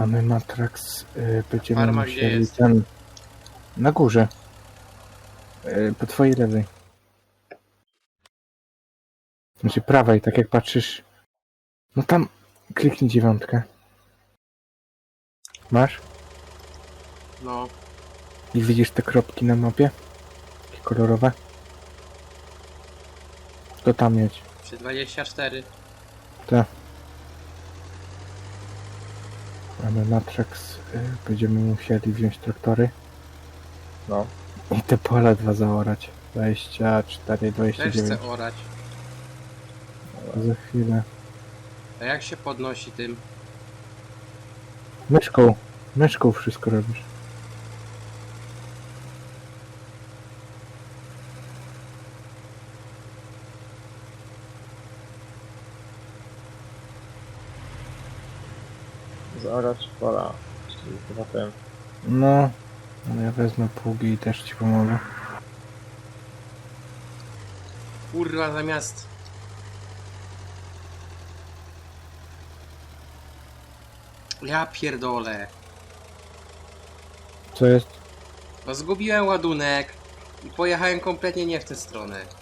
A my Matrax y, będziemy Farma gdzie musieli jest? ten... Na górze. Y, po twojej lewej. Znaczy prawej, tak jak patrzysz. No tam kliknij dziewiątkę. Masz? No, I widzisz te kropki na mapie? Takie kolorowe? To tam jedź. przy 24. Tak. Mamy Matrax. Y, będziemy musieli wziąć traktory. No. I te pola dwa zaorać. 24, Też 29. chcę orać. Za chwilę. A jak się podnosi tym? Myszką. Myszką wszystko robisz. Zaorać pola. Czyli chyba ten. No. no ja wezmę pługi i też ci pomogę. Kurwa, zamiast... Ja pierdolę. Co jest? No zgubiłem ładunek i pojechałem kompletnie nie w tę stronę.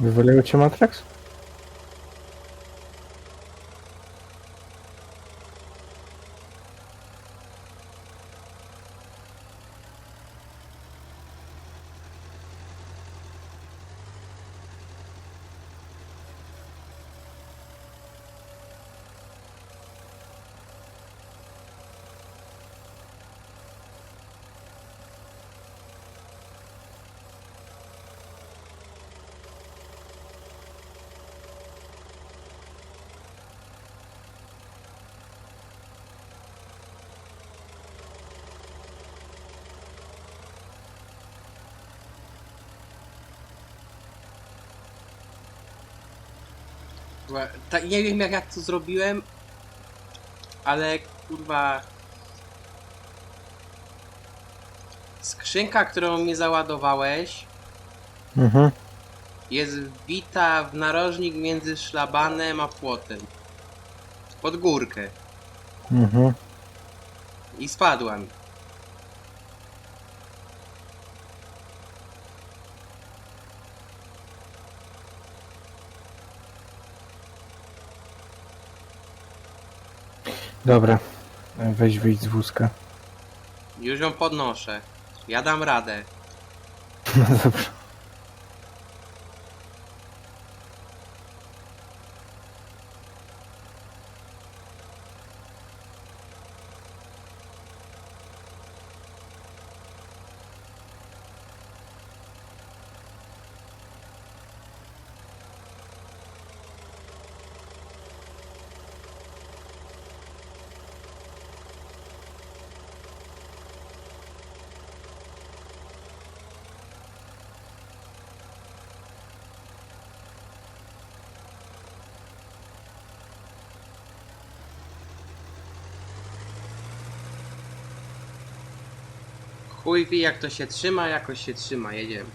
Wywaliło cię Matrax? Kurwa, Ta, nie wiem jak, jak to zrobiłem, ale kurwa... Skrzynka, którą mi załadowałeś, Mhm. jest wbita w narożnik między szlabanem a płotem. Pod górkę. Mhm. I spadła mi. Dobra. Weź wyjdź z wózka. Już ją podnoszę. Ja dam radę. No dobrze. Chuj wie jak to się trzyma, jakoś się trzyma, jedziemy.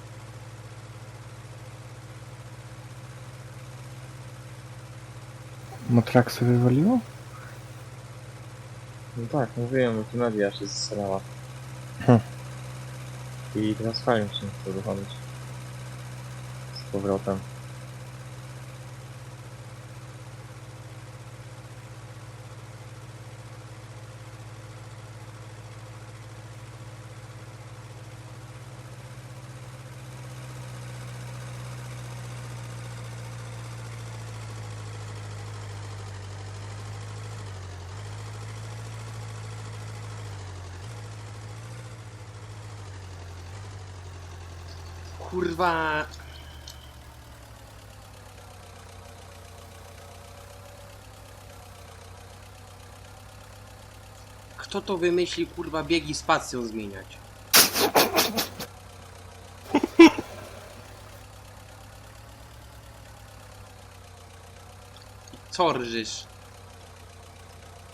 Matraxa wywaliło? No tak, mówiłem, że tu Nadia się zesrała. Hm. I teraz fajnie się dochodzić. Z powrotem. Kurwa. Kto to wymyśli, kurwa, biegi spacją zmieniać? Co rżysz?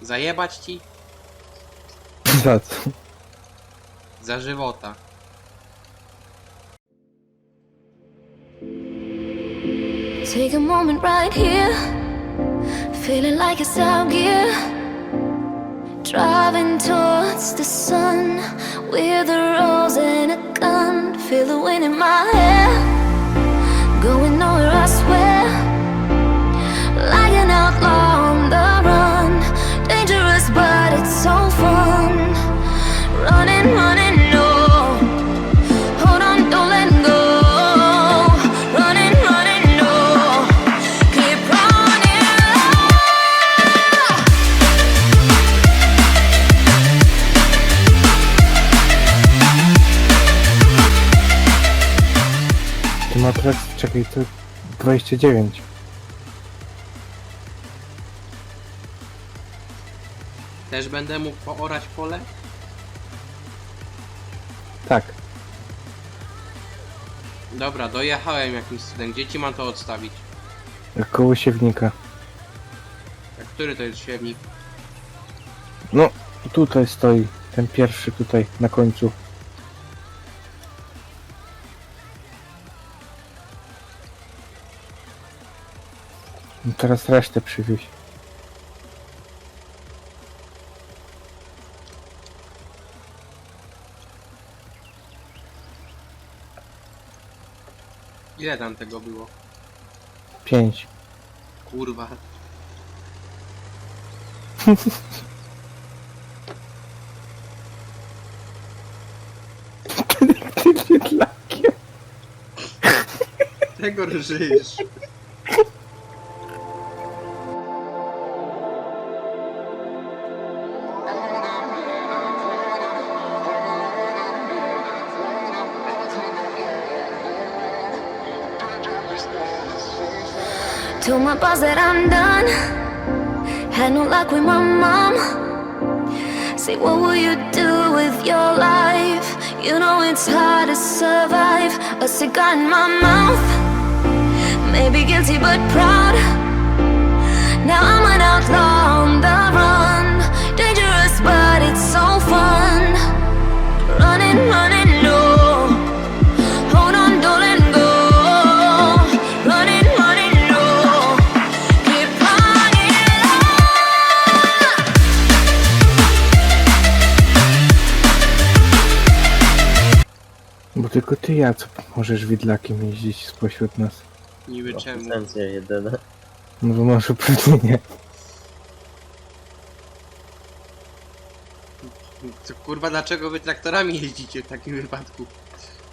Zajebać ci? Za co? Za żywota. Take a moment right here, feeling like it's out gear. Driving towards the sun with a rose and a gun. Feel the wind in my hair, going nowhere, I swear. Ma teraz, czekaj, to 29. Też będę mógł poorać pole? Tak. Dobra, dojechałem jakimś cudem. Gdzie ci mam to odstawić? Koło siewnika. A który to jest siewnik? No, tutaj stoi. Ten pierwszy tutaj, na końcu. No teraz resztę przywieźć. Ile tam tego było? Pięć. Kurwa. Tego rżysz. My that I'm done. Had no luck with my mom. Say, what will you do with your life? You know it's hard to survive. A cigar in my mouth. Maybe guilty but proud. Now I'm an outlaw on the run. Dangerous, but it's so ty ja, co możesz widlakiem jeździć spośród nas. Niby czemu? Licencje jedyne. No bo masz uprawnienie. To kurwa, dlaczego wy traktorami jeździcie w takim wypadku?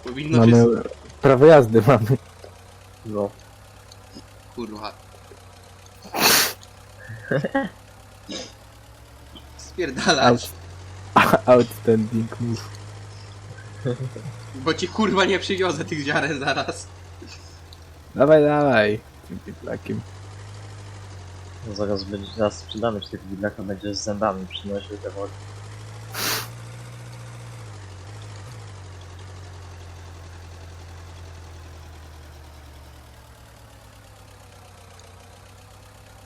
Powinno Mamy się... prawo jazdy mamy. No. Kurwa. Spierdalać. Outstanding move. Bo ci kurwa nie przywiozę tych ziaren zaraz. Dawaj, dawaj. Tym Widlakiem. No zaraz będzie, zaraz sprzedamy ci tego widlaka, będzie z zębami przynosił te wody.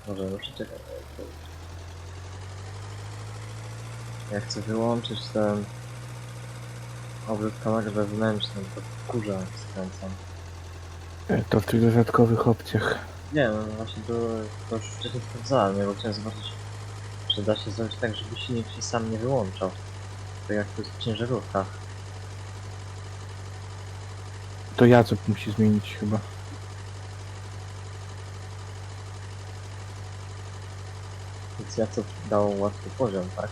Może już czekaj. Ja chcę wyłączyć ten obrót kamery wewnętrzny, bo kurza skręcam. E, To w tych dodatkowych opcjach. Nie, no właśnie to, to już wcześniej sprawdzałem, ja bo chciałem zobaczyć, czy da się zrobić tak, żeby silnik się sam nie wyłączał. Tak jak to jest w ciężarówkach. To Jacek musi zmienić chyba. Więc ja co dało łatwy poziom, tak?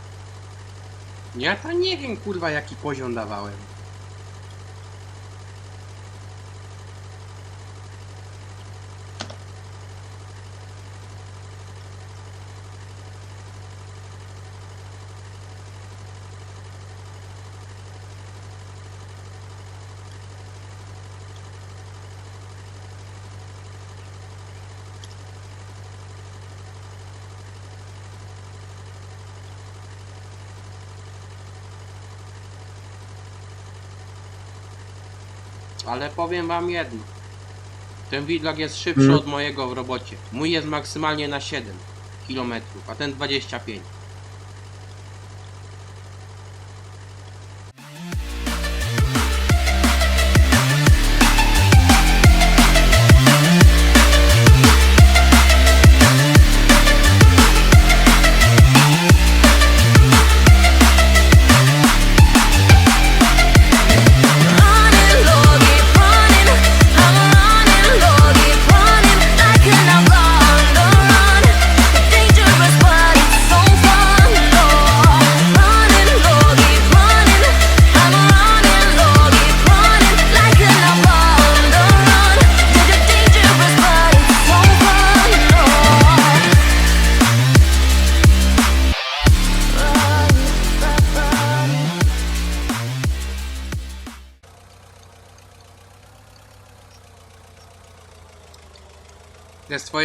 Ja to nie wiem kurwa jaki poziom dawałem. Ale powiem wam jedno. Ten widlak jest szybszy Mm. od mojego w robocie. Mój jest maksymalnie na 7 km, a ten 25.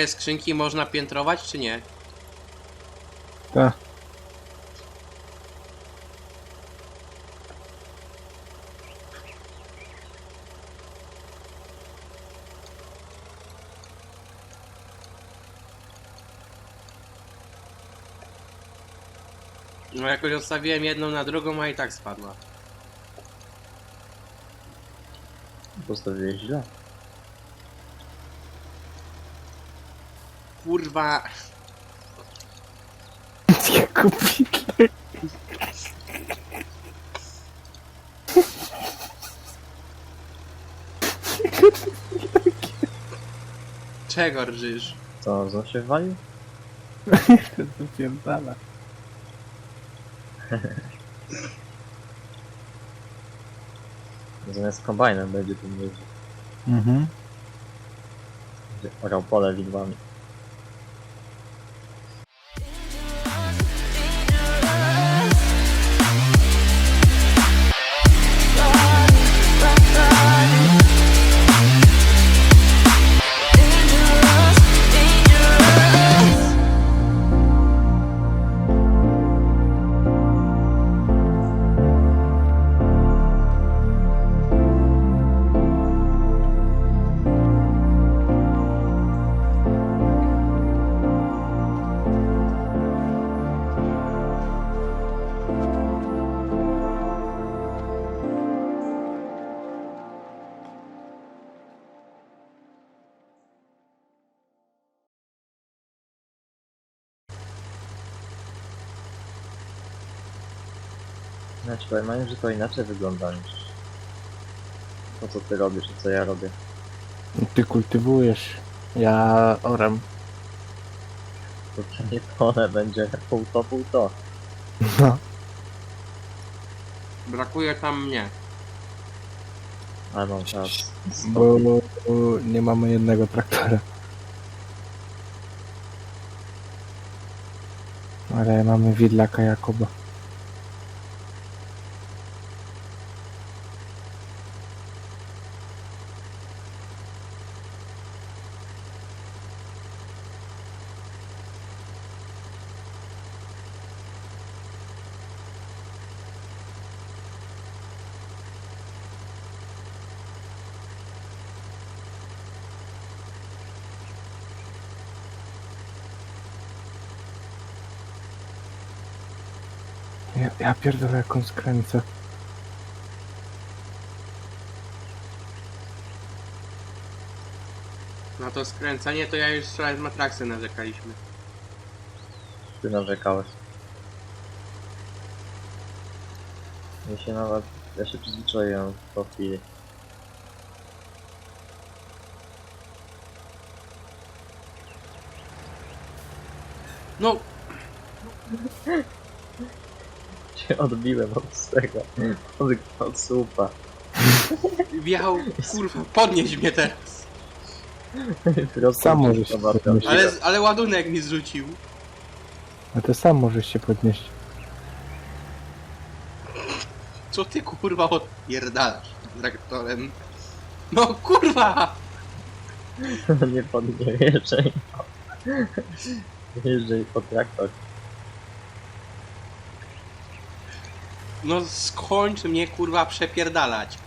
Te swoje skrzynki można piętrować czy nie? Tak. No jakoś odstawiłem jedną na drugą, a i tak spadła. Postawiłeś źle. Kurwa. Jak widlak. Czego rżysz? Co, znów się walił? Wypierdala. Zamiast kombajnem będzie tym jeździł. Mhm. Będzie orał pole widłami. Znaczy, powiem, że to inaczej wygląda niż to, co ty robisz i co ja robię. Ty kultywujesz. Ja oram. To nie pole będzie pół to, pół to. No. Brakuje tam mnie. Ale mam czas. Bo nie mamy jednego traktora. Ale mamy widlaka Jakuba. Ja, ja pierdolę jaką skręcę. Na to skręcanie to ja już wczoraj z matraksy narzekaliśmy. Ty narzekałeś. Ja się nawet... Ja się przyzwyczaiłem po chwili. No, Się odbiłem od tego. Od, od słupa. wjechał, kurwa, podnieś mnie teraz. Prosto Sam możesz się podnieść. Ale, ale ładunek mi zrzucił. A to sam możesz się podnieść. Co ty kurwa odpierdalasz traktorem? No kurwa! nie podnie jeżdżaj. Jeżdżaj po traktor. No skończ mnie kurwa przepierdalać.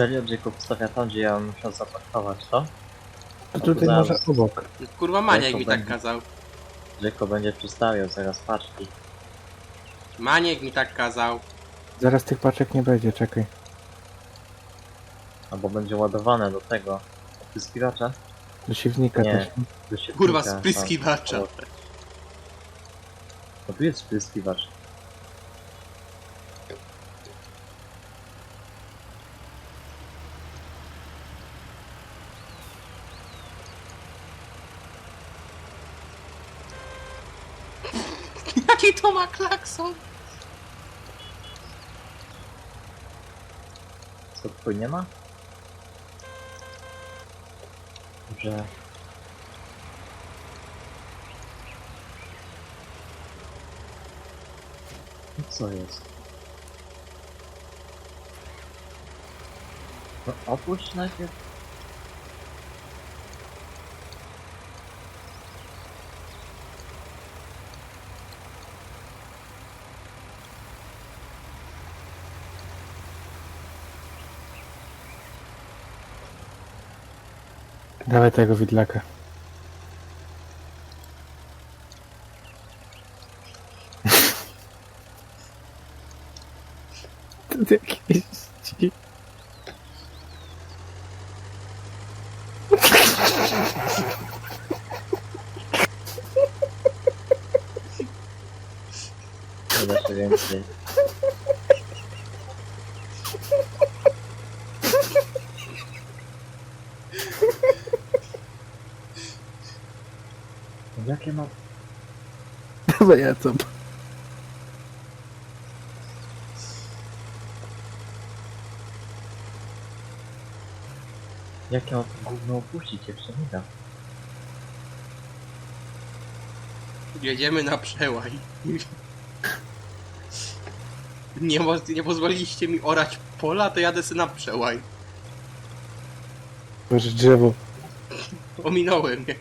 Serio, Jacob stawia tam, gdzie ja musiał zaparkować, to? To tutaj zaraz. może obok. Kurwa Maniek to mi tak będzie. kazał. Jacob będzie przystawiał zaraz paczki. Maniek mi tak kazał. Zaraz tych paczek nie będzie, czekaj. Albo będzie ładowane do tego. Opryskiwacza? Do siewnika Nie. też. Do siewnika. Kurwa, tam. spryskiwacza. O. No tu jest spryskiwacz. Jaki to ma klakson? Co twój nie ma? Że... No co jest? No opuść najpierw. Dawaj tego widlaka. To jakieś dzi- Nie da się więcej. Jakie ma... Dawaj ja co? Jakie ma to gówno opuścić jeszcze nie da. Jedziemy na przełaj. Nie, mo- nie pozwoliliście mi orać pola, to jadę sobie na przełaj. Boże drzewo. Ominąłem mnie.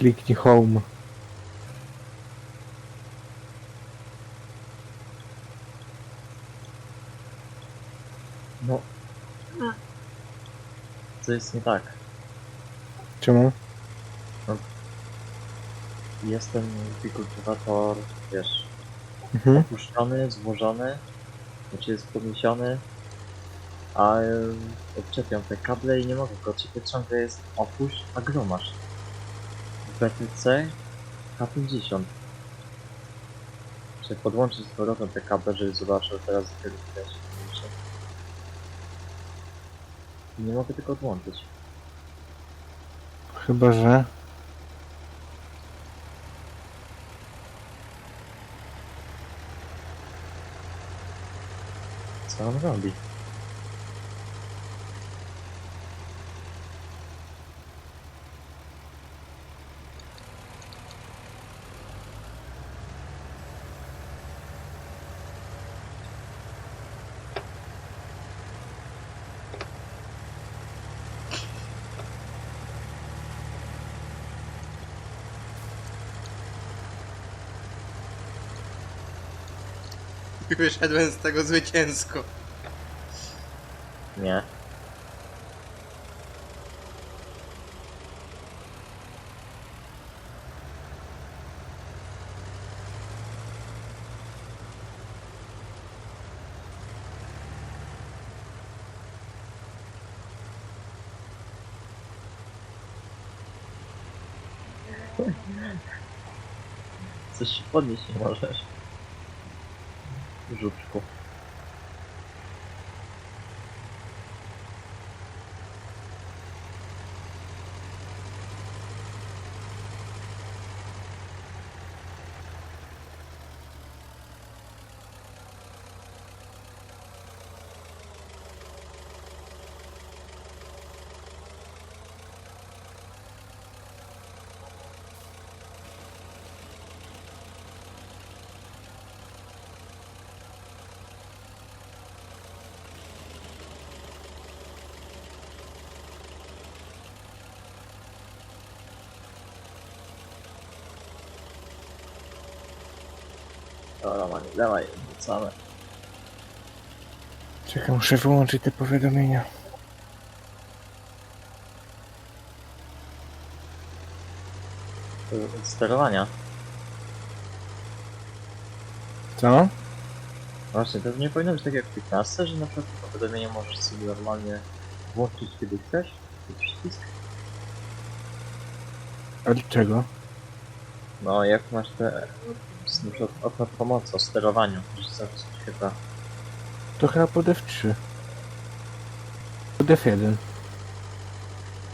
Kliknij home. No... Co jest nie tak? Czemu? Jest ten kultywator, wiesz, Mhm. opuszczony, złożony, znaczy jest podniesiony, a e, odczepiam te kable i nie mogę go odczepiać, ciągle jest opuść, a gromasz. BTC K50. Czy podłączyć z powrotem te kable, żeby zobaczył teraz kiedy widać. Nie mogę tego odłączyć. Chyba, że... Co on robi? Wyszedłem z tego zwycięsko. Nie. Coś się podnieść nie możesz. Rzutku. Dobra, Mani, dawaj, wracamy. Czekaj, muszę wyłączyć te powiadomienia. Y, Sterowania. Co? Właśnie, to nie powinno być tak jak w 15, że na przykład powiadomienie możesz sobie normalnie włączyć kiedy chcesz. ten Przycisk. A dlaczego? No, jak masz te... z- Na przykład okno pomocy o sterowaniu, że zaraz chyba... To chyba pod F3. Pod F1.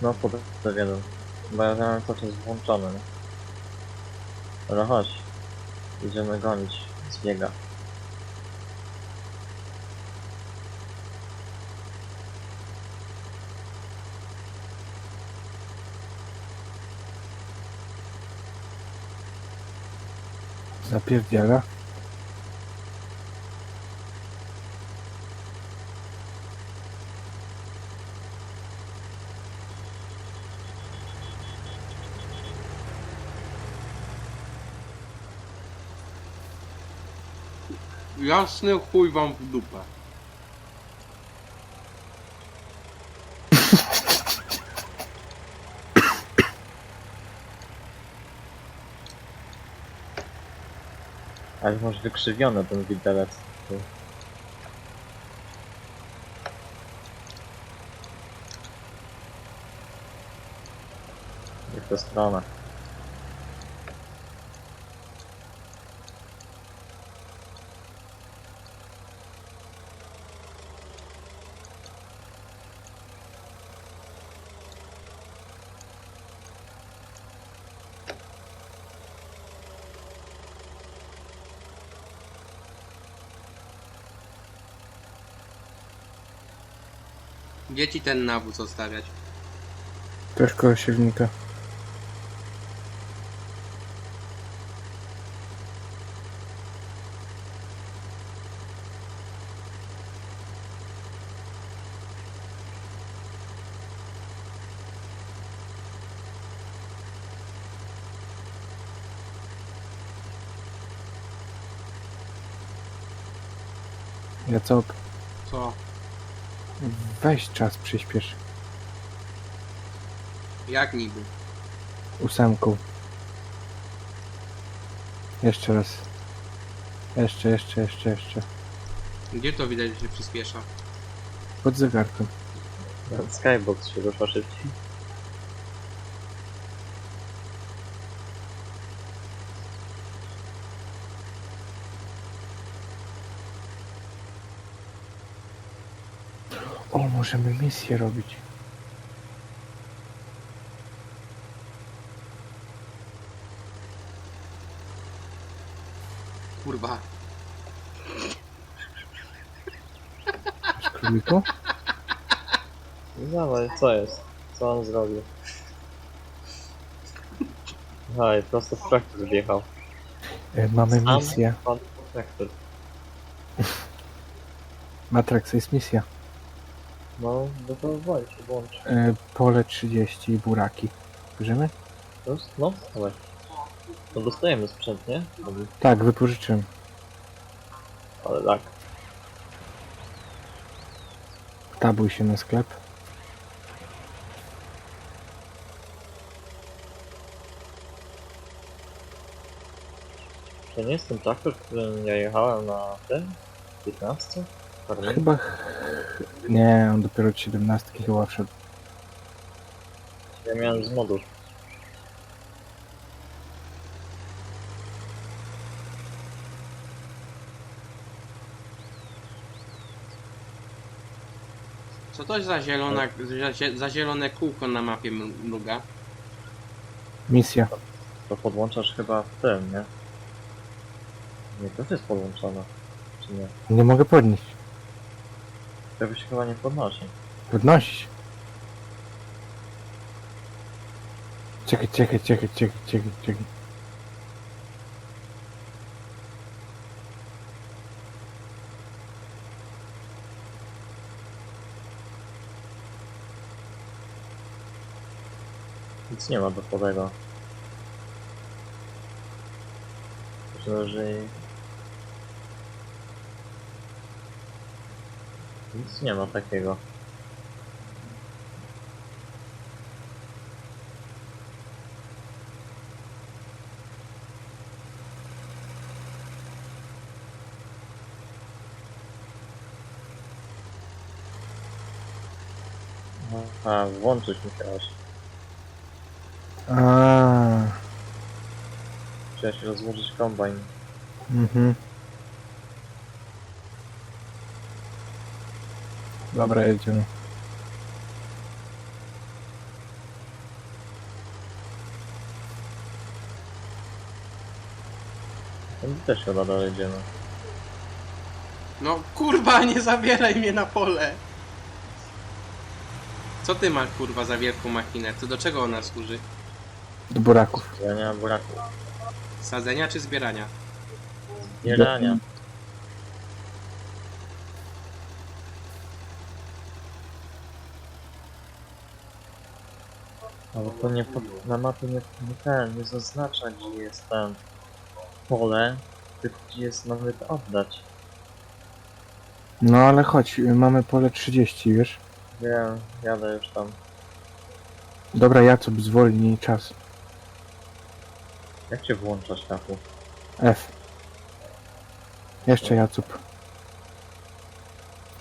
No, pod jeden. Bo ja miałem cały czas włączony? Ale chodź. Idziemy gonić z Zapierdziela. Jasny chuj wam w dupę. Ale masz wykrzywiony ten widelec. Tu. Nie w tę Gdzie ci ten nawóz zostawiać? Też koło siewnika. Ja? Co? Weź czas przyspiesz. Jak niby? Ósemką. Jeszcze raz. Jeszcze, jeszcze, jeszcze, jeszcze. Gdzie to widać, że się przyspiesza? Pod zegarkiem. Skybox się rusza szybciej. O, możemy misję robić. Kurwa. Z króliku? No Dawaj, co jest? Co on zrobił? Haj, prosto w traktor wjechał. E, Mamy Sam misję. Pan traktor. Matrax jest misja. No, no to woli się włączy. E, Pole 30 i buraki. Bierzemy? Już? No, dawaj. No dostajemy sprzęt, nie? Tak, wypożyczyłem. Ale tak. Tabuj się na sklep. To nie jest ten traktor, którym ja jechałem na ten? 15? Chyba... ch- Nie, on dopiero od 17 chyba wszedł. Ja miałem z modów. Co to za zielona, za, za zielone kółko na mapie mru- mruga? Misja. To podłączasz chyba w tym, nie? Nie, to jest podłączone. Czy nie? Nie mogę podnieść. Tego się chyba nie podnosi. Podnosić. Czekaj, czekaj, czekaj, czekaj, czekaj, czekaj. Nic nie ma dochodowego. Myślę, że Nic nie ma takiego. A, włączyć musiałeś. A, Musiałeś rozłożyć kombajn. mhm. Dobra, jedziemy. To my też chyba dojedziemy. No kurwa, nie zabieraj mnie na pole! Co ty masz kurwa za wielką machinę? To do czego ona służy? Do buraków. Ja nie mam braku. Sadzenia czy zbierania? Zbierania. Ale to nie pod, na mapie nie, nie ten, nie zaznacza gdzie jest ten pole, tylko gdzie jest to oddać. No ale chodź, y, mamy pole 30, wiesz? Wiem, jadę już tam. Dobra, Jacub, zwolnij czas. Jak cię włącza światło? F. Jeszcze Jacub.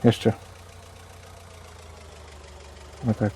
Jeszcze. No tak.